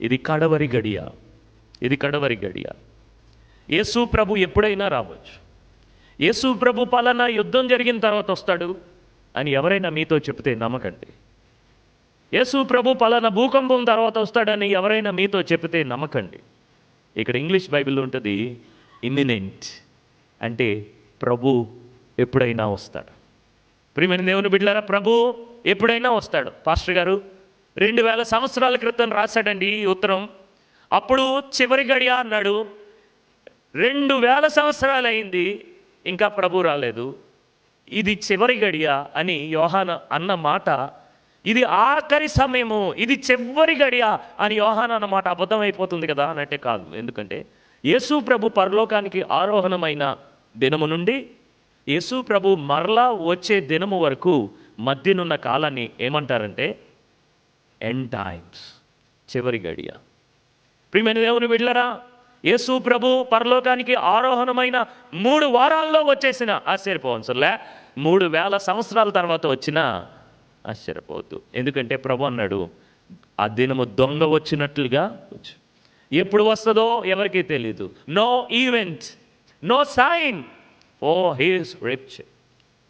ఇది కడవరి గడియ. ఇది కడవరి గడియ. యేసు ప్రభు ఎప్పుడైనా రావచ్చు. యేసు ప్రభు పాలన యుద్ధం జరిగిన తర్వాత వస్తాడు అని ఎవరైనా మీతో చెప్తే నమ్మకండి. యేసు ప్రభు పలానా భూకంపం తర్వాత వస్తాడని ఎవరైనా మీతో చెప్తే నమ్మకండి. ఇక్కడ ఇంగ్లీష్ బైబిల్ ఉంటుంది ఇమ్మినెంట్ అంటే ప్రభు ఎప్పుడైనా వస్తాడు. ప్రియమైన దేవుని బిడ్డారా ప్రభు ఎప్పుడైనా వస్తాడు. పాస్టర్ గారు రెండు వేల సంవత్సరాల క్రితం రాశాడండి ఈ ఉత్తరం. అప్పుడు చివరి గడియ అన్నాడు రెండు వేల సంవత్సరాలు అయింది ఇంకా ప్రభు రాలేదు. ఇది చివరి గడియ అని యోహాన అన్న మాట. ఇది ఆఖరి సమయము ఇది చివరి గడియ అని యోహాన్ అన్న మాట అబద్ధం అయిపోతుంది కదా అన్నట్టే కాదు. ఎందుకంటే యేసు ప్రభు పరలోకానికి ఆరోహణమైన దినము నుండి యేసు ప్రభు మరలా వచ్చే దినము వరకు మధ్యనున్న కాలాన్ని ఏమంటారంటే ఎండ్ టైమ్స్ చివరి గడియ. ప్రియమైన దేవుని బిడ్డలరా యేసు ప్రభు పరలోకానికి ఆరోహణమైన మూడు వారాల్లో వచ్చేసిన ఆశ్చర్యపోవచ్చులే. మూడు వేల సంవత్సరాల తర్వాత వచ్చిన ఆశ్చర్యపోవద్దు. ఎందుకంటే ప్రభు అన్నాడు ఆ దినము దొంగ వచ్చినట్లుగా వచ్చు ఎప్పుడు వస్తుందో ఎవరికీ తెలియదు no event no sign oh his rapture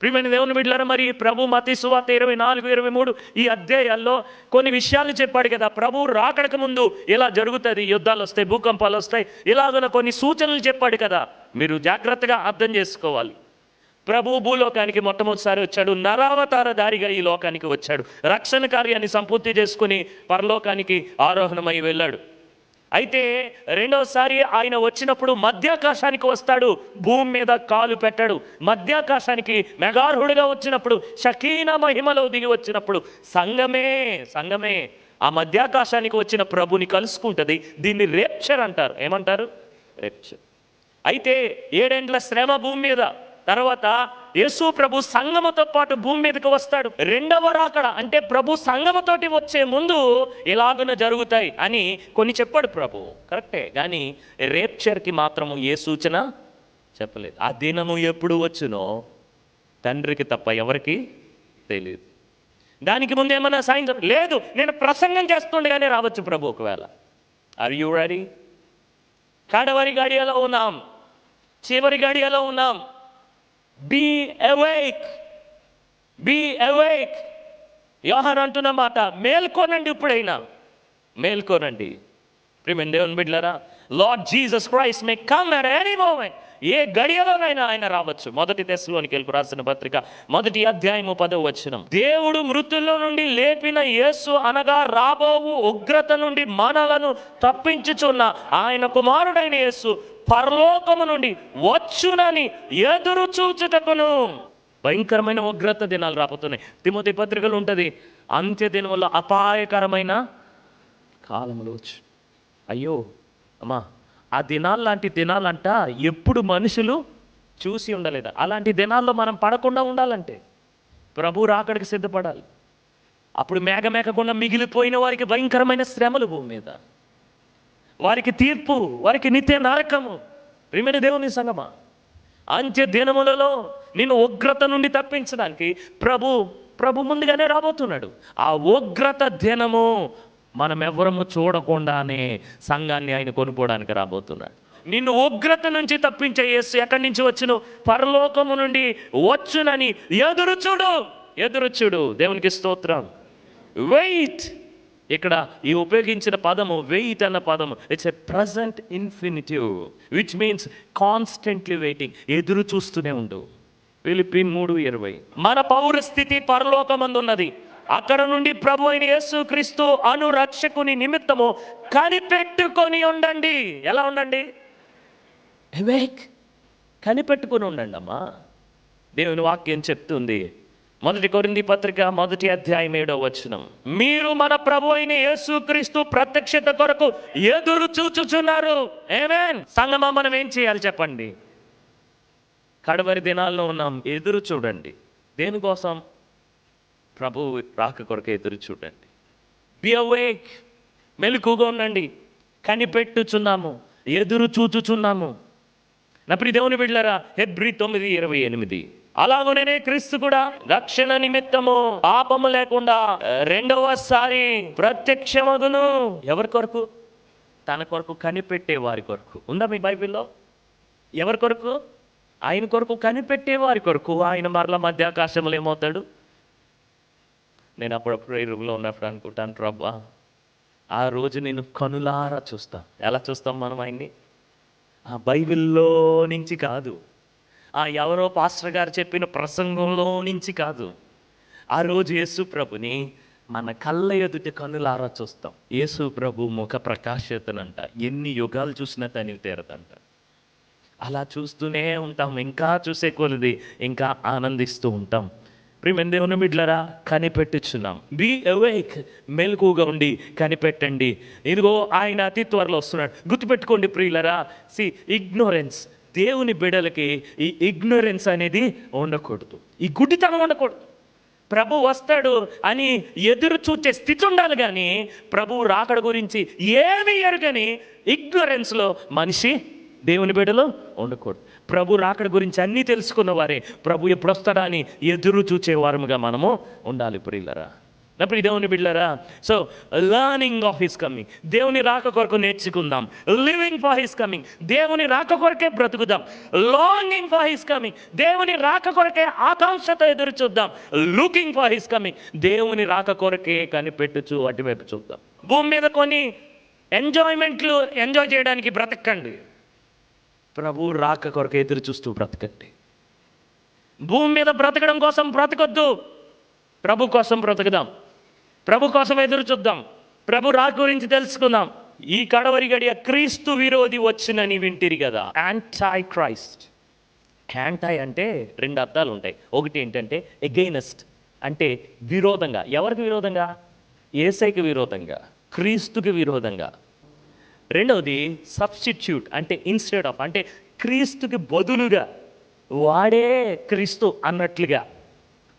ప్రియమైన దేవుని బిడ్డలారా మరి ప్రభు మతి సువార్త ఇరవై నాలుగు ఇరవై మూడు ఈ అధ్యాయాల్లో కొన్ని విషయాలు చెప్పాడు కదా. ప్రభు రాకడక ముందు ఇలా జరుగుతుంది యుద్ధాలు వస్తాయి భూకంపాలు వస్తాయి ఇలాగన కొన్ని సూచనలు చెప్పాడు కదా. మీరు జాగ్రత్తగా అర్థం చేసుకోవాలి. ప్రభు భూలోకానికి మొట్టమొదటిసారి వచ్చాడు నరావతార దారిగా ఈ లోకానికి వచ్చాడు. రక్షణ కార్యాన్ని సంపూర్తి చేసుకుని పరలోకానికి ఆరోహణమై వెళ్ళాడు. అయితే రెండోసారి ఆయన వచ్చినప్పుడు మధ్యాకాశానికి వస్తాడు భూమి మీద కాలు పెట్టాడు. మధ్యాకాశానికి మెగార్హుడిగా వచ్చినప్పుడు షకీన మహిమలో దిగి వచ్చినప్పుడు సంగమే సంగమే. ఆ మధ్యాకాశానికి వచ్చిన ప్రభుని కలుసుకుంటుంది దీన్ని రేప్చర్ అంటారు. ఏమంటారు? రేప్చర్. అయితే ఏడేండ్ల శ్రమ భూమి మీద తర్వాత యేసు ప్రభు సంగమతో పాటు భూమి మీదకి వస్తాడు. రెండవ రాకడ అంటే ప్రభు సంగమతోటి వచ్చే ముందు ఇలాగున జరుగుతాయి అని కొన్ని చెప్పాడు ప్రభు. కరెక్టే కానీ రేప్చర్కి మాత్రం ఏ సూచన చెప్పలేదు. ఆ దినము ఎప్పుడు వచ్చునో తండ్రికి తప్ప ఎవరికి తెలియదు దానికి ముందు ఏమన్నా సాయంత్రం లేదు నేను ప్రసంగం చేస్తుండగానే రావచ్చు ప్రభు ఒకవేళ. ఆర్ యూ రెడీ గాడి ఎలా ఉన్నాం. చివరి గడియలో ఉన్నాం. బీ అవేక్ బీ అవేక్ యోహన్ అంటున్న మాట మేల్కోనండి ఇప్పుడైనా. మేల్కోనండి. ప్రిమెంట్ దేవుని బిడ్లరా Lord Jesus Christ may come at any moment ఏ గడియలోనైనా ఆయన రావచ్చు. మొదటి దశలోనికి వెళ్ళి రాసిన పత్రిక మొదటి అధ్యాయము పదవ వచ్చినం దేవుడు మృతుల్లో నుండి లేపిన యేసు అనగా రాబోవు ఉగ్రత నుండి మనలను తప్పించుచున్న ఆయన కుమారుడైన యేసు పరలోకము నుండి వచ్చునని ఎదురు చూచుటకును. భయంకరమైన ఉగ్రత దినాలు రాబోతున్నాయి. తిమోతి పత్రికలు ఉంటుంది అంత్య దినములో అపాయకరమైన కాలములు వచ్చు. అయ్యో అమ్మా ఆ దినాల్లాంటి దినాలంట ఎప్పుడు మనుషులు చూసి ఉండలేదు? అలాంటి దినాల్లో మనం పడకుండా ఉండాలంటే ప్రభు రాకడికి సిద్ధపడాలి. అప్పుడు మేఘ మేఘకుండా మిగిలిపోయిన వారికి భయంకరమైన శ్రమలు భూమి మీద. వారికి తీర్పు వారికి నిత్య నరకము. ప్రియమైన దేవుని సంగమా అంత్య దినములలో నిన్ను ఉగ్రత నుండి తప్పించడానికి ప్రభు ప్రభు ముందుగానే రాబోతున్నాడు. ఆ ఉగ్రత దినము మనం ఎవరము చూడకుండానే సంఘాన్ని ఆయన కొనుక్కోవడానికి రాబోతున్నాడు. నిన్ను ఉగ్రత నుంచి తప్పించే యేసు ఎక్కడి నుంచి వచ్చును? పరలోకము నుండి వచ్చునని ఎదురుచుడు ఎదురుచుడు దేవునికి స్తోత్రం. వెయిట్ ఇక్కడ ఈ ఉపయోగించిన పదము వెయిట్ అన్న పదము it's a present infinitive which means constantly waiting ఎదురు చూస్తూనే ఉండు. ఫిలిపి మూడు ఇరవై. మన పౌరస్థితి పరలోకమందున్నది. అక్కడ నుండి ప్రభు అయిన యేసు క్రీస్తు నిమిత్తము కనిపెట్టుకొని ఉండండి. ఎలా ఉండండి? అవేక్ కనిపెట్టుకొని ఉండండి అమ్మా. దేవుని వాక్యం చెప్తుంది. మొదటి కొరింది పత్రిక మొదటి అధ్యాయం ఏడో వచనం. మీరు మన ప్రభు అయిన యేసుక్రీస్తు ప్రత్యక్షత కొరకు ఎదురు చూచుచున్నారు. ఏమేన్ సంగమా మనం ఏం చేయాలి చెప్పండి? కడవరి దినాల్లో ఉన్నాం. ఎదురు చూడండి. దేనికోసం? ప్రభు రాక కొరకు ఎదురు చూడండి. బి అవేక్ మెలకుగా ఉండండి. కనిపెట్టుచున్నాము. ఎదురు చూచుచున్నాము. నా ప్రియ దేవుని బిడ్డలారా హెబ్రి తొమ్మిది ఇరవై ఎనిమిది. అలాగనే క్రీస్తు కూడా రక్షణ నిమిత్తము పాపము లేకుండా రెండవసారి ప్రత్యక్షమగును. ఎవరి కొరకు? తన కొరకు కనిపెట్టే వారి కొరకు. ఉందా మీ బైబిల్లో? ఎవరి కొరకు? ఆయన కొరకు కనిపెట్టే వారి కొరకు. ఆయన మరల మధ్యాకాశంలో ఏమవుతాడు? నేను అప్పుడప్పుడు ఈ రూమ్లో ఉన్నప్పుడు అనుకుంటాను ప్రభా ఆ రోజు నేను కనులారా చూస్తా. ఎలా చూస్తాం మనం ఆయన్ని? ఆ బైబిల్లో నుంచి కాదు. ఆ ఎవరో పాస్టర్ గారు చెప్పిన ప్రసంగంలో నుంచి కాదు. ఆ రోజు యేసు ప్రభుని మన కళ్ళ ఎదుటి కనులారా చూస్తాం. యేసు ప్రభు ముఖ ప్రకాశతనంట. ఎన్ని యుగాలు చూసినా తనివి తీరదంట. అలా చూస్తూనే ఉంటాం. ఇంకా చూసే కొలది ఇంకా ఆనందిస్తూ ఉంటాం. ప్రియమైన దేవుని బిడ్లరా కనిపెట్టుచున్నాం. బి అవేక్ మెలకుగా ఉండి కనిపెట్టండి. ఇదిగో ఆయన అతి త్వరలో వస్తున్నాడు. గుర్తుపెట్టుకోండి ప్రియులరా సి ఇగ్నోరెన్స్ దేవుని బిడలకి ఈ ఇగ్నోరెన్స్ అనేది ఉండకూడదు. ఈ గుడ్డితనం ఉండకూడదు. ప్రభు వస్తాడు అని ఎదురు చూచే స్థితి ఉండాలి కానీ ప్రభు రాకడ గురించి ఏమి ఎరుగని ఇగ్నోరెన్స్లో మనిషి దేవుని బిడ్డలో ఉండకూడదు. ప్రభు రాకడ గురించి అన్నీ తెలుసుకున్న వారే ప్రభు ఎప్పుడు వస్తాడా అని ఎదురు చూచేవారముగా మనము ఉండాలి ప్రియులరా. అప్పుడు దేవుని బిడ్డలరా so learning of his coming దేవుని రాక కొరకు నేర్చుకుందాం. లివింగ్ ఫర్ హిస్ కమింగ్ దేవుని రాక కొరకే బ్రతుకుదాం. లాంగింగ్ ఫర్ హిస్ కమింగ్ దేవుని రాక కొరకే ఆకాంక్షతో ఎదురు చూద్దాం. లుకింగ్ ఫర్ హిస్ కమింగ్ దేవుని రాక కొరకే కనిపెట్టుచు అటువైపు చూద్దాం. భూమి మీద కొన్ని ఎంజాయ్మెంట్లు ఎంజాయ్ చేయడానికి బ్రతకండి. ప్రభు రాక కొరకు ఎదురు చూస్తూ బ్రతకండి. భూమి మీద బ్రతకడం కోసం బ్రతకొద్దు. ప్రభు కోసం బ్రతుకుదాం. ప్రభు కోసం ఎదురు చూద్దాం. ప్రభు రాక గురించి తెలుసుకుందాం. ఈ కడవరి గడియ క్రీస్తు విరోధి వచ్చినని వింటిరి కదా. యాంటై క్రైస్ట్ యాంటై అంటే రెండు అర్థాలు ఉంటాయి. ఒకటి ఏంటంటే ఎగైనెస్ట్ అంటే విరోధంగా. ఎవరికి విరోధంగా? ఏసైకి విరోధంగా. క్రీస్తుకి విరోధంగా. రెండవది సబ్స్టిట్యూట్ అంటే ఇన్స్టెడ్ ఆఫ్ అంటే క్రీస్తుకి బదులుగా వాడే క్రీస్తు అన్నట్లుగా.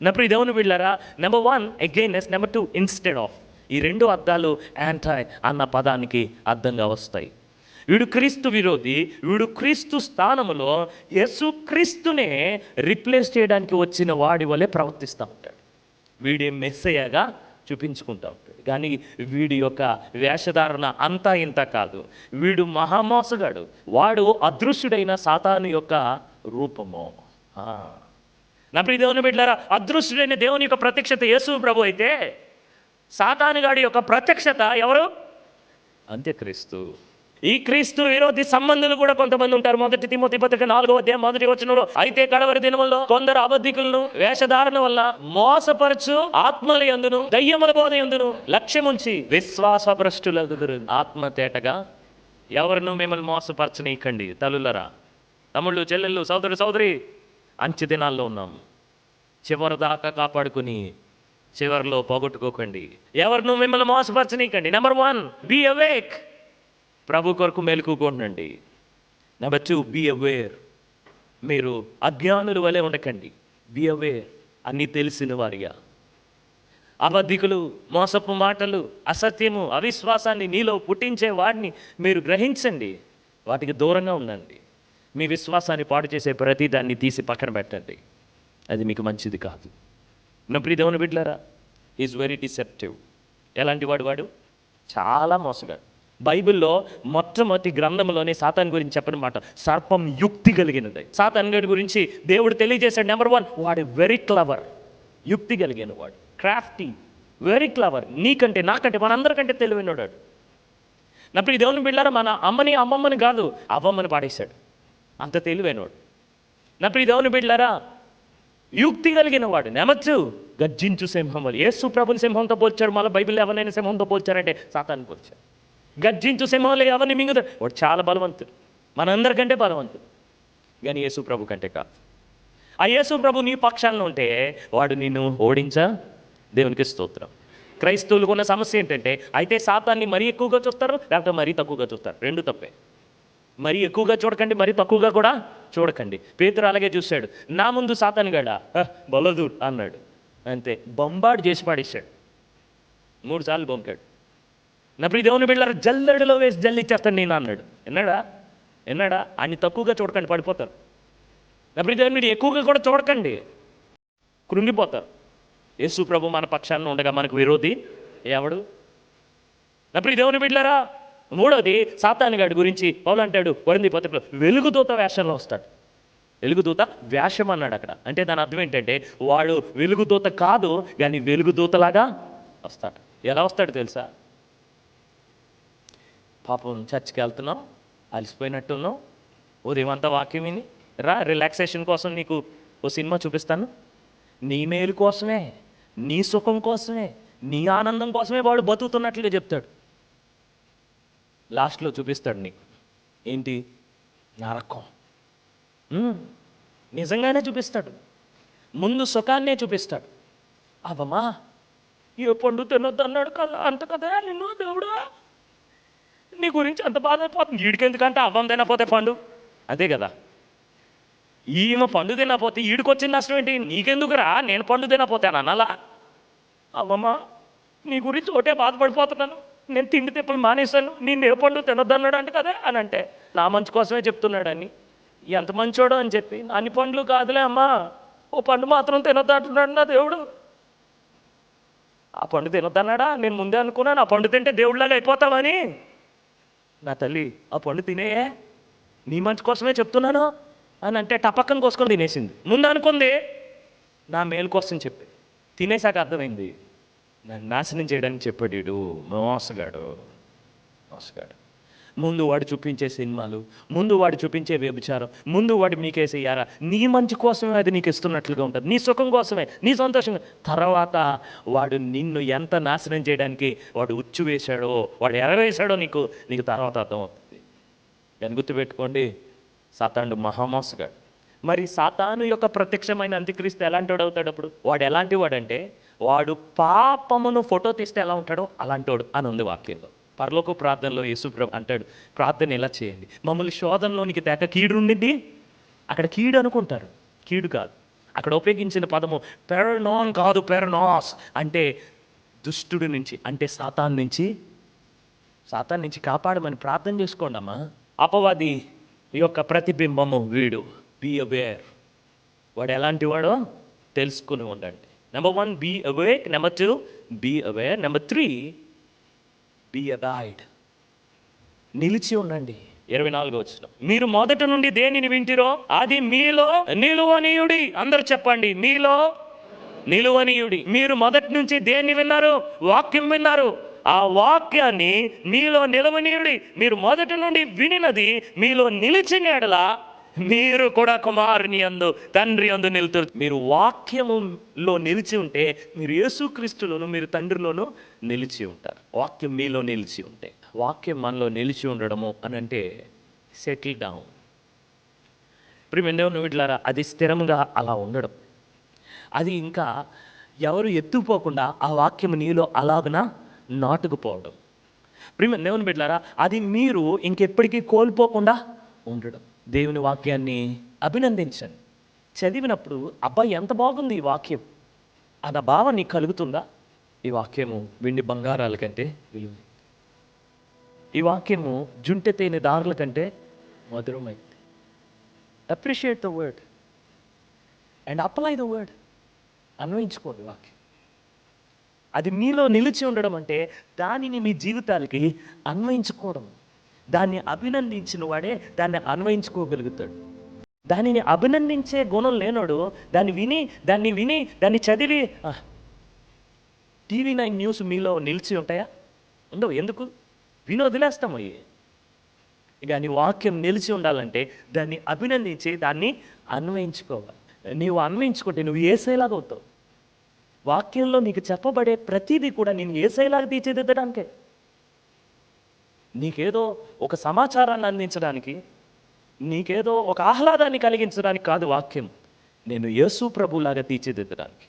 నప్పుడు ఇదేమని వీళ్ళారా number one against number two instead of ఈ రెండు అర్థాలు యాంటాయ్ అన్న పదానికి అర్థంగా వస్తాయి. వీడు క్రీస్తు విరోధి వీడు క్రీస్తు స్థానంలో యేసు క్రీస్తునే రిప్లేస్ చేయడానికి వచ్చిన వాడి వలె ప్రవర్తిస్తూ ఉంటాడు. వీడే మెస్సయ్యగా చూపించుకుంటాం. కానీ వీడి యొక్క వేషధారణ అంతా ఇంత కాదు. వీడు మహామోసగాడు. వాడు అదృశ్యుడైన సాతాను యొక్క రూపము. నా ప్రియ దేవుని బిడ్డారా అదృశ్యుడైన దేవుని యొక్క ప్రత్యక్షత యేసు ప్రభు అయితే సాతానుగాడి యొక్క ప్రత్యక్షత ఎవరు? అంత్యక్రీస్తు. ఈ క్రీస్తు విరోధి సంబంధులు కూడా కొంతమంది ఉంటారు. మొదటి తిమ్మతి పత్రిక నాలుగో అధ్యాయం మొదటి వచనంలో అయితే కడవరి దినముల్లో కొందరు అబద్ధికులను వేషధారణ వల్ల మోసపరచు ఆత్మల ఎందును దయ్యముల బోధ ఎందును లక్ష్యముంచి విశ్వాస భ్రష్టులగుదురు ఆత్మ తేటగా ఎవరిను మిమ్మల్ని మోసపరచనీయకండి. తల్లులరా తమ్ముళ్ళు చెల్లెళ్ళు సోదరు సోదరి అంచె దినాల్లో ఉన్నాం చివరి దాకా కాపాడుకుని చివరిలో పోగొట్టుకోకండి. ఎవరిను మిమ్మల్ని మోసపరచనీకండి నెంబర్ వన్ బీ అవేక్ ప్రభు కొరకు మెలుకుకోండి నెంబర్ టూ బీ అవేర్ మీరు అజ్ఞానుల వలె ఉండకండి. బీ అవేర్ అన్నీ తెలిసిన వారిగా. అబద్ధికులు మోసపు మాటలు అసత్యము అవిశ్వాసాన్ని నీలో పుట్టించే వాడిని మీరు గ్రహించండి. వాటికి దూరంగా ఉండండి. మీ విశ్వాసాన్ని పాటు చేసే ప్రతి దాన్ని తీసి పక్కన పెట్టండి. అది మీకు మంచిది కాదు. నా ప్రియ దేవుని బిడ్డలారా ఈజ్ వెరీ డిసెప్టివ్ ఎలాంటి వాడు వాడు? చాలా మోసగాడు. బైబిల్లో మొట్టమొదటి గ్రంథంలోనే సాతాన్ గురించి చెప్పడం మాట. సర్పం యుక్తి కలిగినది. సాతాన్ గడి గురించి దేవుడు తెలియజేశాడు. నెంబర్ వన్ వాడు వెరీ క్లవర్ యుక్తి కలిగిన వాడు. క్రాఫ్టీ వెరీ క్లవర్ నీకంటే నాకంటే మనందరికంటే తెలివైనవాడు నా ఈ దేవుని బిళ్ళారా మన అమ్మని అమ్మమ్మని కాదు అవ్వమ్మని పాడేశాడు. అంత తెలివైనవాడు నా ఈ దేవుని బిళ్ళారా యుక్తి కలిగిన వాడు. నెమచ్చు గర్జించు సింహం వల్ల యేసు ప్రభుని సింహంతో పోల్చాడు. మళ్ళీ బైబిల్ ఎవరైనా సింహంతో పోల్చారంటే సాతాన్ని పోల్చాడు. గర్జించు సింహంలో ఎవరిని మింగుతాడు వాడు చాలా బలవంతుడు. మనందరికంటే బలవంతుడు. కానీ యేసు ప్రభు కంటే కాదు. ఆ యేసు ప్రభు నీ పక్షాలను ఉంటే వాడు నిన్ను ఓడించా దేవునికి స్తోత్రం. క్రైస్తవులకు ఉన్న సమస్య ఏంటంటే అయితే సాతాన్ని మరీ ఎక్కువగా చూస్తారు లేకపోతే మరీ తక్కువగా చూస్తారు. రెండు తప్పే. మరీ ఎక్కువగా చూడకండి మరీ తక్కువగా కూడా చూడకండి. పేతురు అలాగే చూశాడు. నా ముందు సాతాను గడా బలదు అన్నాడు. అంతే. బొంబాడు చేసి పాడేశాడు. మూడు సార్లు బొంకాడు. నా ప్రియ దేవుని బిళ్ళారు జల్లెడలో వేసి జల్లిచ్చేస్తాను నేను అన్నాడు. విన్నాడా విన్నాడా అన్ని తక్కువగా చూడకండి పడిపోతారు. లేకపోతే దేవుని మీరు ఎక్కువగా కూడా చూడకండి. కృంగిపోతారు. యేసు ప్రభు మన పక్షాన్ని ఉండగా మనకు విరోధి ఎవడు? లేకపోతే దేవుని బిడ్డారా మూడోది సాతానుగాడి గురించి పౌలు అంటాడు వరింది పత్రికలో వెలుగుదూత వేషంలో వస్తాడు. వెలుగుదూత వేషం అన్నాడు అక్కడ. అంటే దాని అర్థం ఏంటంటే వాడు వెలుగుదూత కాదు కానీ వెలుగుదూతలాగా వస్తాడు. ఎలా వస్తాడు తెలుసా? పాపం చర్చికి వెళ్తున్నాం అలసిపోయినట్టున్నాం. ఉదయం అంతా వాక్యం విని రా రిలాక్సేషన్ కోసం నీకు ఓ సినిమా చూపిస్తాను. నీ మేలు కోసమే నీ సుఖం కోసమే నీ ఆనందం కోసమే వాడు బతుకుతున్నట్లుగా చెప్తాడు. లాస్ట్లో చూపిస్తాడు నీకు. ఏంటి? నరకం నిజంగానే చూపిస్తాడు. ముందు సుఖాన్నే చూపిస్తాడు. అవమా? ఏ పండు తినొద్దు అన్నాడు కదా అంత కదా నిన్ను దేవుడా? నీ గురించి అంత బాధ అయిపోతుంది అవ్వం తినపోతే పండు. అదే కదా. ఈమె పండు తినపోతే ఈడికొచ్చిన నష్టం ఏంటి? నీకెందుకురా? నేను పండు తినపోతాను అనలా. అవ్వమ్మా నీ గురించి ఒకటే బాధపడిపోతున్నాను. నేను తిండి తిప్పలు మానేశాను. నేను ఏ పండు తినొద్దన్నాడు అంటే కదా అని అంటే నా మంచి కోసమే చెప్తున్నాడని ఎంత మంచోడు అని చెప్పి అన్ని పండ్లు కాదులే అమ్మా. ఓ పండు మాత్రం తినొద్దు అంటున్నాడు నా దేవుడు. ఆ పండు తినొద్దన్నాడా? నేను ముందే అనుకున్నాను ఆ పండు తింటే దేవుడిలాగా అయిపోతామని నా తల్లి ఆ పండు తినేయే? నీ మంచి కోసమే చెప్తున్నాను? అని అంటే టపక్కన కోసుకొని తినేసింది. ముందు అనుకుంది నా మేలు కోసం చెప్పి. తినేసాక అర్థమైంది నన్ను నాశనం చేయడానికి చెప్పాడు మోసగాడు. మోసగాడు. ముందు వాడు చూపించే సినిమాలు ముందు వాడు చూపించే వ్యభిచారం ముందు వాడు మీకేసేయారా నీ మంచి కోసమే అది నీకు ఇస్తున్నట్లుగా ఉంటుంది. నీ సుఖం కోసమే నీ సంతోషం. తర్వాత వాడు నిన్ను ఎంత నాశనం చేయడానికి వాడు ఉచ్చు వేశాడో వాడు ఎరవేశాడో నీకు నీకు తర్వాత అర్థమవుతుంది. దాన్ని గుర్తుపెట్టుకోండి సాతానుడు మహామోసగాడు. మరి సాతాను యొక్క ప్రత్యక్షమైన అంత్యక్రీస్తు ఎలాంటి వాడు అవుతాడు అప్పుడు? వాడు ఎలాంటి వాడంటే వాడు పాపమును ఫోటో తీస్తే ఎలా ఉంటాడో అలాంటోడు అని ఉంది వాక్యంలో. పరలోక ప్రార్థనలో యేసుప్రభు అంటాడు ప్రార్థన ఎలా చేయండి? మమ్మల్ని శోధనలోనికి తేక కీడు ఉండింది అక్కడ కీడు అనుకుంటారు. కీడు కాదు. అక్కడ ఉపయోగించిన పదము పెరనాన్ కాదు పెరనాస్ అంటే దుష్టుడి నుంచి అంటే సాతాన్ నుంచి. సాతాన్ నుంచి కాపాడమని ప్రార్థన చేసుకోండి అమ్మా. అపవాది యొక్క ప్రతిబింబము వీడు. బీ అవేర్ వాడు ఎలాంటి వాడో తెలుసుకుని ఉండండి. Number one be awake number two be aware number three be abide నిలిచి ఉండండి. ఇరవై నాలుగు వచ్చిన మీరు మొదట నుండి దేనిని వింటిరో అది మీలో నిలువనీయుడి. అందరు చెప్పండి మీలో నిలువనీయుడి. మీరు మొదటి నుంచి దేన్ని విన్నారు? వాక్యం విన్నారు. ఆ వాక్యాన్ని మీలో నిలవనీయుడి. మీరు మొదటి నుండి వినినది మీలో నిలిచిన ఎడలా మీరు కూడా కుమారుని అందు తండ్రి అందు నిలుతారు మీరు వాక్యములో నిలిచి ఉంటే మీరు యేసుక్రీస్తులోను మీరు తండ్రిలోను నిలిచి ఉంటారు. వాక్యం మీలో నిలిచి ఉంటే. వాక్యం మనలో నిలిచి ఉండడము అని అంటే సెటిల్ డౌన్ ప్రిమెందేవుని వీటిలారా అది స్థిరంగా అలా ఉండడం. అది ఇంకా ఎవరు ఎత్తుపోకుండా ఆ వాక్యం నీలో అలాగన నాటుకుపోవడం. ప్రియమ దేవుని బిడ్డారా అది మీరు ఇంకెప్పటికీ కోల్పోకుండా ఉండడం. దేవుని వాక్యాన్ని అభినందించండి. చదివినప్పుడు అబ్బాయి ఎంత బాగుంది ఈ వాక్యం. అన్న భావం నీకు కలుగుతుందా? ఈ వాక్యము వెండి బంగారాల కంటే విలువ ఈ వాక్యము జుంటె తేనె దారుల కంటే మధురమైంది. Appreciate the word and apply the word అన్వయించుకోండి వాక్యం. అది మీలో నిలిచి ఉండడం అంటే దానిని మీ జీవితాలకి అన్వయించుకోవడం దాన్ని అభినందించిన వాడే దాన్ని అన్వయించుకోగలుగుతాడు. దానిని అభినందించే గుణం లేనోడు దాన్ని విని దాన్ని విని దాన్ని చదివి టీవీ నైన్ న్యూస్ మీలో నిలిచి ఉంటాయా? ఉండవు. ఎందుకు? విని వదిలేస్తాం అయ్యి కానీ వాక్యం నిలిచి ఉండాలంటే దాన్ని అభినందించి దాన్ని అన్వయించుకోవాలి. నీవు అన్వయించుకుంటే నువ్వు ఏసేలాగా అవుతావు. వాక్యంలో నీకు చెప్పబడే ప్రతిదీ కూడా నేను ఏసేలాగా తీర్చిదిద్దడానికే. నీకేదో ఒక సమాచారాన్ని అందించడానికి నీకేదో ఒక ఆహ్లాదాన్ని కలిగించడానికి కాదు వాక్యం. నేను యేసు ప్రభులాగా తీర్చిదిద్దడానికి.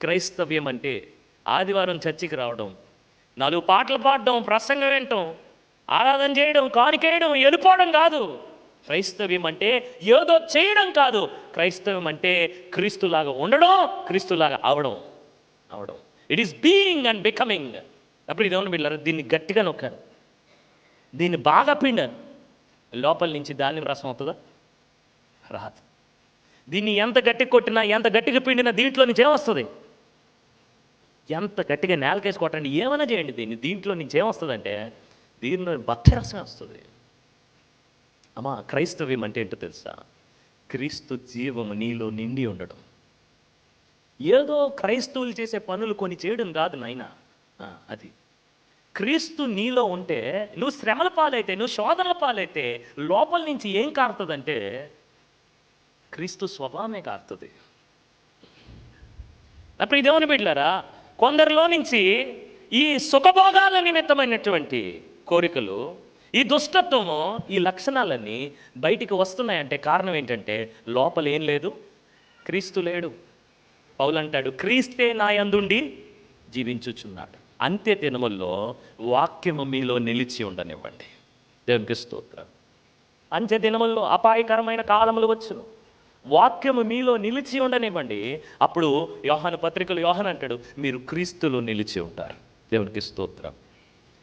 క్రైస్తవ్యం అంటే ఆదివారం చర్చికి రావడం నాలుగు పాటలు పాడడం ప్రసంగం వినటం ఆరాధన చేయడం కానికేయడం వెళ్ళిపోవడం కాదు. క్రైస్తవ్యం అంటే ఏదో చేయడం కాదు. క్రైస్తవం అంటే క్రీస్తులాగా ఉండడం క్రీస్తులాగా అవడం అవడం. It is being and becoming అప్పుడు ఇదేమన్నా వీళ్ళారు దీన్ని గట్టిగా నొక్కారు. దీన్ని బాగా పిండాను. లోపల నుంచి దాని రసం అవుతుందా రాదు. దీన్ని ఎంత గట్టి కొట్టినా ఎంత గట్టిగా పిండినా దీంట్లో నుంచి ఏమొస్తుంది? ఎంత గట్టిగా నేలకేసి కొట్టండి ఏమైనా చేయండి దీన్ని. దీంట్లో నుంచి ఏమొస్తుందంటే దీనిలో రసం వస్తుంది. అమ్మా క్రైస్తవ్యం అంటే ఏంటో తెలుసా? క్రీస్తు జీవము నీలో నిండి ఉండడం. ఏదో క్రైస్తవులు చేసే పనులు కొన్ని చేయడం కాదు నాయన. అది. క్రీస్తు నీలో ఉంటే నువ్వు శ్రమల పాలైతే నువ్వు శోధనల పాలైతే లోపల నుంచి ఏం కారుతుందంటే క్రీస్తు స్వభావమే కారుతుంది. అప్పుడు ఇదేమని బిడ్డారా కొందరిలో నుంచి ఈ సుఖభోగాల నిమిత్తమైనటువంటి కోరికలు ఈ దుష్టత్వము ఈ లక్షణాలన్నీ బయటికి వస్తున్నాయంటే కారణం ఏంటంటే లోపల ఏం లేదు? క్రీస్తు లేడు. పౌలంటాడు క్రీస్తే నా యందుండి జీవించుచున్నాడు. అంత్య దినముల్లో వాక్యము మీలో నిలిచి ఉండనివ్వండి. దేవునికి స్తోత్రం. అంత్య దినముల్లో అపాయకరమైన కాలములు వచ్చును వాక్యము మీలో నిలిచి ఉండనివ్వండి. అప్పుడు యోహాను పత్రికలు యోహన్ అంటాడు మీరు క్రీస్తులో నిలిచి ఉంటారు. దేవునికి స్తోత్రం.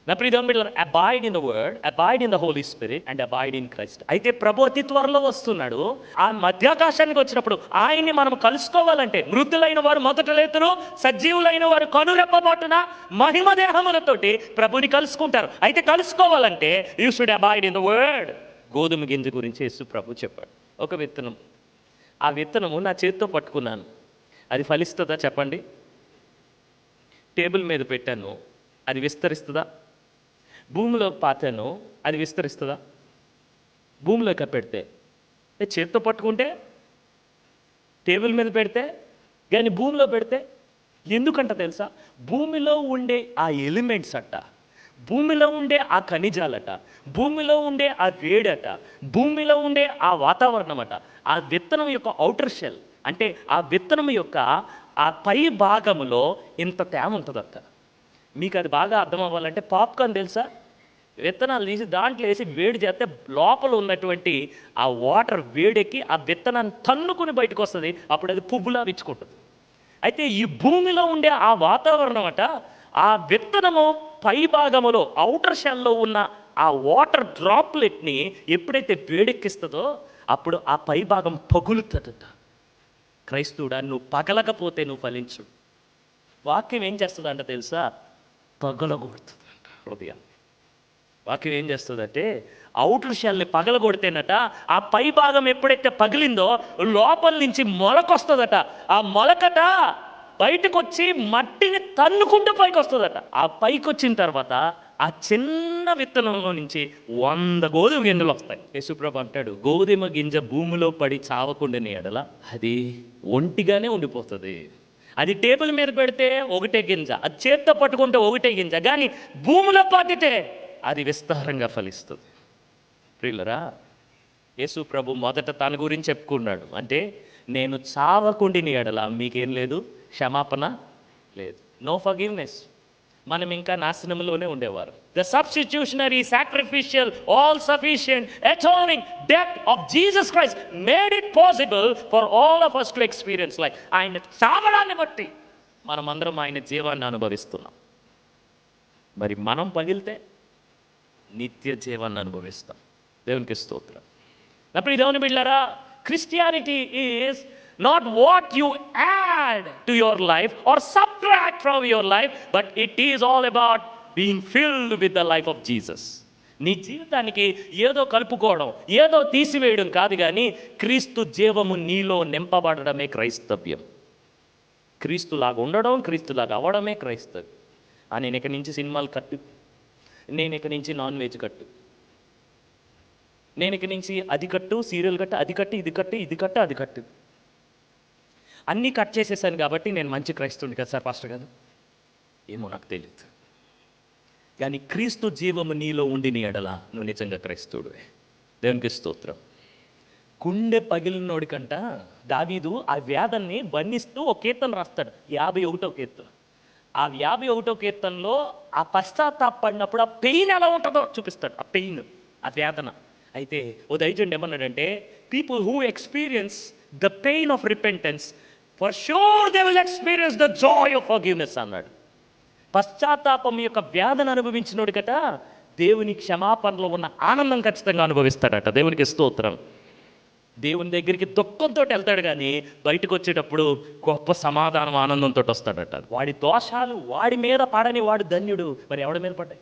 నా ప్రియ దేవుని బిడ్డలారా abide in the word abide in the Holy Spirit and abide in Christ అయితే ప్రభు అతి త్వరలో వస్తున్నాడు. ఆ మధ్యాకాశానికి వచ్చినప్పుడు ఆయన్ని మనం కలుసుకోవాలంటే మృతులైన వారు మొదట లేతురు సజీవులైన వారు కనురెప్పబోటున మహిమ దేహములతోటి ప్రభుని కలుసుకుంటారు. అయితే కలుసుకోవాలంటే you should abide in the word గోధుమ గింజ గురించి యేసు ప్రభు చెప్పాడు. ఒక విత్తనం. ఆ విత్తనము నా చేతితో పట్టుకున్నాను. అది ఫలిస్తుందా చెప్పండి? టేబుల్ మీద పెట్టాను. అది విస్తరిస్తుందా? భూమిలో పాతాను అది విస్తరిస్తుందా? భూమిలోకి పెడితే? చేతితో పట్టుకుంటే టేబుల్ మీద పెడితే కానీ భూమిలో పెడితే? ఎందుకంట తెలుసా? భూమిలో ఉండే ఆ ఎలిమెంట్స్ అట్ట భూమిలో ఉండే ఆ ఖనిజాలట భూమిలో ఉండే ఆ వేడట భూమిలో ఉండే ఆ వాతావరణం అట ఆ విత్తనం యొక్క ఔటర్ షెల్ అంటే ఆ విత్తనం యొక్క ఆ పై భాగములో ఇంత తేమ ఉంటుందట. మీకు అది బాగా అర్థం అవ్వాలంటే పాప్కార్న్ తెలుసా? విత్తనాలు తీసి దాంట్లో వేసి వేడి చేస్తే లోపల ఉన్నటువంటి ఆ వాటర్ వేడెక్కి ఆ విత్తనాన్ని తన్నుకుని బయటకు వస్తుంది అప్పుడు అది పువ్వులా విచ్చుకుంటుంది. అయితే ఈ భూమిలో ఉండే ఆ వాతావరణం అట ఆ విత్తనము పై భాగములో ఔటర్ షెల్లో ఉన్న ఆ వాటర్ డ్రాప్లెట్ని ఎప్పుడైతే వేడెక్కిస్తుందో అప్పుడు ఆ పై భాగం పగులుతుందట. క్రైస్తవుడా నువ్వు పగలకపోతే నువ్వు ఫలించు. వాక్యం ఏం చేస్తుందంట తెలుసా? పగలగొడుతుందంట హృదయం. వాక్యం ఏం చేస్తుందంటే అవుటర్ షెల్ని పగలగొడితేనట ఆ పై భాగం ఎప్పుడైతే పగిలిందో లోపల నుంచి మొలకొస్తుందట. ఆ మొలకట బయటకు వచ్చి మట్టిని తన్నుకుంటూ పైకి వస్తుందట ఆ పైకి వచ్చిన తర్వాత ఆ చిన్న విత్తనంలో నుంచి వంద గోధుమ గింజలు వస్తాయి. యేసుప్రభు అంటాడు గోధుమ గింజ భూమిలో పడి చావకుండాని ఎడల అది ఒంటిగానే ఉండిపోతుంది. అది టేబుల్ మీద పెడితే ఒకటే గింజ అది చేత్తో పట్టుకుంటే ఒకటే గింజ కానీ భూమిలో పాతితే అది విస్తారంగా ఫలిస్తుంది. ప్రియులరా యేసు ప్రభు మొదట తన గురించి చెప్పుకున్నాడు. అంటే నేను చావకుండిని ఎడల మీకేం లేదు? క్షమాపణ లేదు. నో ఫర్గివ్నెస్ మనం ఇంకా నాశనంలోనే ఉండేవారు. The substitutionary sacrificial all sufficient atoning death of Jesus Christ made it possible for all of us experience like ఆయన చావడాన్ని బట్టి మనమందరం ఆయన జీవాన్ని అనుభవిస్తున్నాం. మరి మనం పగిలితే నిత్య జీవాన్ని అనుభవిస్తాం. దేవునికి స్తోత్రం. అప్పుడు దేవుని బిళ్ళారా Christianity is not what you add to your life or subtract from your life but it is all about being filled with the life of Jesus నీ జీవితానికి ఏదో కలుపుకోవడం ఏదో తీసివేయడం కాదు కానీ క్రీస్తు జీవము నీలో నింపబడడమే క్రైస్తవ్యం. క్రీస్తులాగా ఉండడం క్రీస్తులాగా అవ్వడమే క్రైస్తవ్యం. ఆ నేను ఇక్కడి నుంచి సినిమాలు కట్టు. నేను ఇక్కడి నుంచి నాన్ వెజ్ కట్టు. నేను ఇక్కడి నుంచి అది కట్టు సీరియల్ కట్టు అది కట్టు ఇది కట్టు ఇది కట్టు అది కట్టు. అన్నీ కట్ చేసేసాను కాబట్టి నేను మంచి క్రైస్తవుని కదా సార్ పాస్టర్ గారు? ఏమో నాకు తెలియదు కానీ క్రీస్తు జీవము నీలో ఉండి నీ ఎడల నువ్వు నిజంగా క్రైస్తవుడివే. దేవునికి స్తోత్రం. గుండె పగిలినోడికంట దావీదు ఆ వ్యాధన్ని వర్ణిస్తూ ఒక కీర్తన రాస్తాడు. యాభై ఒకటో కీర్తన. ఆ యాభై ఒకటో కీర్తనలో ఆ పశ్చాత్తాపడినప్పుడు ఆ పెయిన్ ఎలా ఉంటుందో చూపిస్తాడు. ఆ పెయిన్ ఆ వేదన అయితే ఓ దైజండి ఏమన్నాడంటే people who experience the pain of repentance for sure they will experience the joy of forgiveness అన్నాడు. పశ్చాత్తాపం యొక్క వ్యాధను అనుభవించినోడు కట దేవుని క్షమాపణలో ఉన్న ఆనందం ఖచ్చితంగా అనుభవిస్తాడట. దేవునికి స్తోత్రం. దేవుని దగ్గరికి దుఃఖంతో వెళ్తాడు కానీ బయటకు వచ్చేటప్పుడు గొప్ప సమాధానం ఆనందంతో వస్తాడట. వాడి దోషాలు వాడి మీద పడని వాడు ధన్యుడు. మరి ఎవడి మీద పడ్డాయి?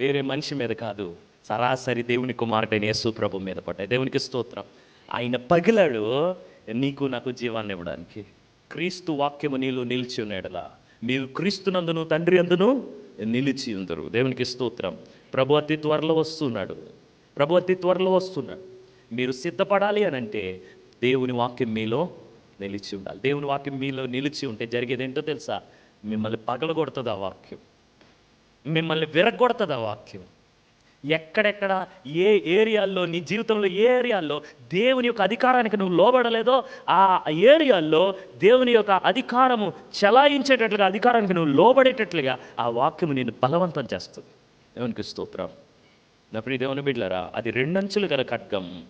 వేరే మనిషి మీద కాదు. సరాసరి దేవుని కుమారుడైన యేసు ప్రభు మీద పడ్డాయి. దేవునికి స్తోత్రం. ఆయన పగిలాడు నీకు నాకు జీవాన్ని ఇవ్వడానికి. క్రీస్తు వాక్యము నీళ్ళు నిలిచి ఉన్నాడులా. మీరు క్రీస్తునందును తండ్రి అందును నిలిచి ఉందరు. దేవునికి స్తోత్రం. ప్రభు అతి త్వరలో వస్తున్నాడు. ప్రభు అతి త్వరలో వస్తున్నాడు. మీరు సిద్ధపడాలి అని అంటే దేవుని వాక్యం మీలో నిలిచి ఉండాలి. దేవుని వాక్యం మీలో నిలిచి ఉంటే జరిగేది ఏంటో తెలుసా? మిమ్మల్ని పగలగొడుతుంది ఆ వాక్యం. మిమ్మల్ని విరగొడుతుంది ఆ వాక్యం. ఎక్కడెక్కడ ఏ ఏరియాల్లో నీ జీవితంలో ఏ ఏరియాల్లో దేవుని యొక్క అధికారానికి నువ్వు లోబడలేదో ఆ ఏరియాల్లో దేవుని యొక్క అధికారము చలాయించేటట్లుగా అధికారానికి నువ్వు లోబడేటట్లుగా ఆ వాక్యము నేను బలవంతం చేస్తుంది. దేవునికి స్తోత్రం. నా ప్రియ దేవుని బిడ్లరా అది రెండంచులు గల ఖడ్గం.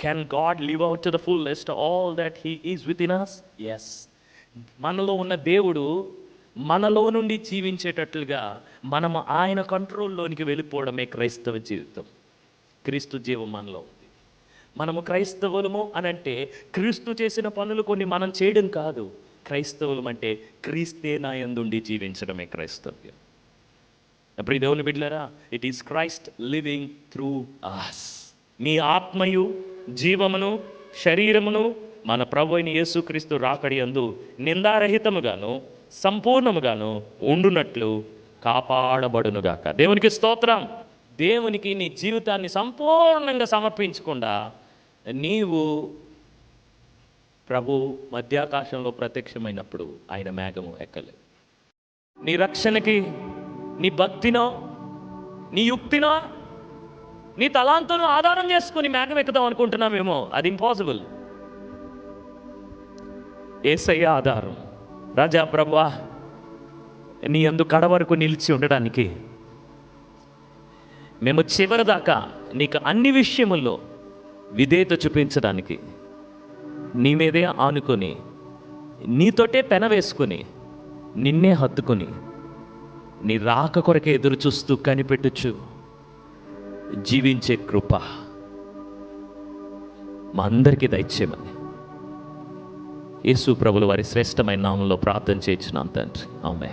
Can God live out to the full list all that he is within us as మనలో ఉన్న దేవుడు మనలో నుండి జీవించేటట్లుగా మనము ఆయన కంట్రోల్లోనికి వెళ్ళిపోవడమే క్రైస్తవ జీవితం. క్రీస్తు జీవం మనలో ఉంది. మనము క్రైస్తవులము అని అంటే క్రీస్తు చేసిన పనులు కొన్ని మనం చేయడం కాదు. క్రైస్తవులం అంటే క్రీస్తే నాయందుండి జీవించడమే క్రైస్తవ్యం. అప్పుడు దేవుని బిడ్లరా it is Christ living through us మీ ఆత్మయు జీవమును శరీరమును మన ప్రభు అయిన యేసుక్రీస్తు రాకడి అందు నిందారహితముగాను సంపూర్ణముగాను ఉండునట్లు కాపాడబడునుగాక. దేవునికి స్తోత్రం. దేవునికి నీ జీవితాన్ని సంపూర్ణంగా సమర్పించకుండా నీవు ప్రభు మధ్యాకాశంలో ప్రత్యక్షమైనప్పుడు ఆయన మేఘము ఎక్కలేదు. నీ రక్షణకి నీ భక్తినో నీ యుక్తినో నీ తలాంతను ఆధారం చేసుకుని మేఘం ఎక్కుదాం అనుకుంటున్నామేమో. అది ఇంపాసిబుల్ ఏసయ్య ఆధారం. రాజా ప్రభా నీ అందు కడ వరకు నిలిచి ఉండడానికి మేము చివరిదాకా నీకు అన్ని విషయముల్లో విధేయత చూపించడానికి నీ మీదే ఆనుకొని నీతోటే పెన వేసుకొని నిన్నే హత్తుకొని నీ రాక కొరకే ఎదురు చూస్తూ కనిపెట్టుచు జీవించే కృప మా అందరికీ దయచేయమని. యేసు ప్రభులు వారి శ్రేష్టమైన నామంలో ప్రార్థన చేయించున్నాం తండ్రి. ఆమె